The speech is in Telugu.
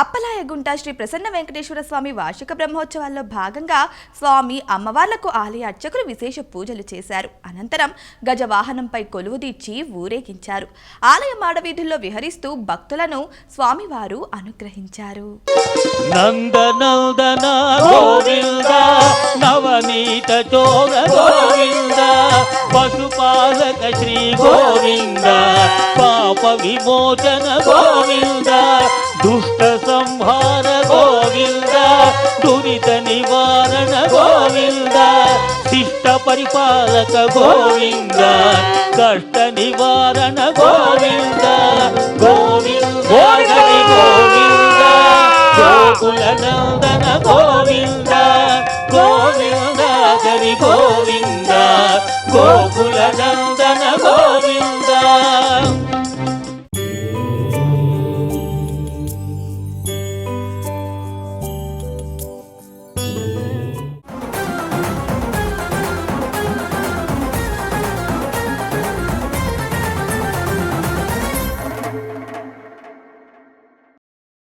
అప్పలాయగుంట శ్రీ ప్రసన్న వెంకటేశ్వర స్వామి వార్షిక బ్రహ్మోత్సవాల్లో భాగంగా స్వామి అమ్మవార్లకు ఆలయ అర్చకులు విశేష పూజలు చేశారు. అనంతరం గజవాహనంపై కొలువు తీర్చి ఊరేగించారు. ఆలయ మాడవీధుల్లో విహరిస్తూ భక్తులను స్వామివారు అనుగ్రహించారు. నందనందన గోవింద నవనీత గోవింద పశుపాలక శ్రీ గోవింద పాప విమోచన గోవింద. దుష్ట సంహార గోవింద దురిత నివారణ గోవింద శిష్ట పరిపాలక గోవింద కష్ట నివారణ గోవింద గోవింద గోవింద గోకుల నందన గోవింద గోవింద హరి గోవింద గోకుల నందన గోవింద.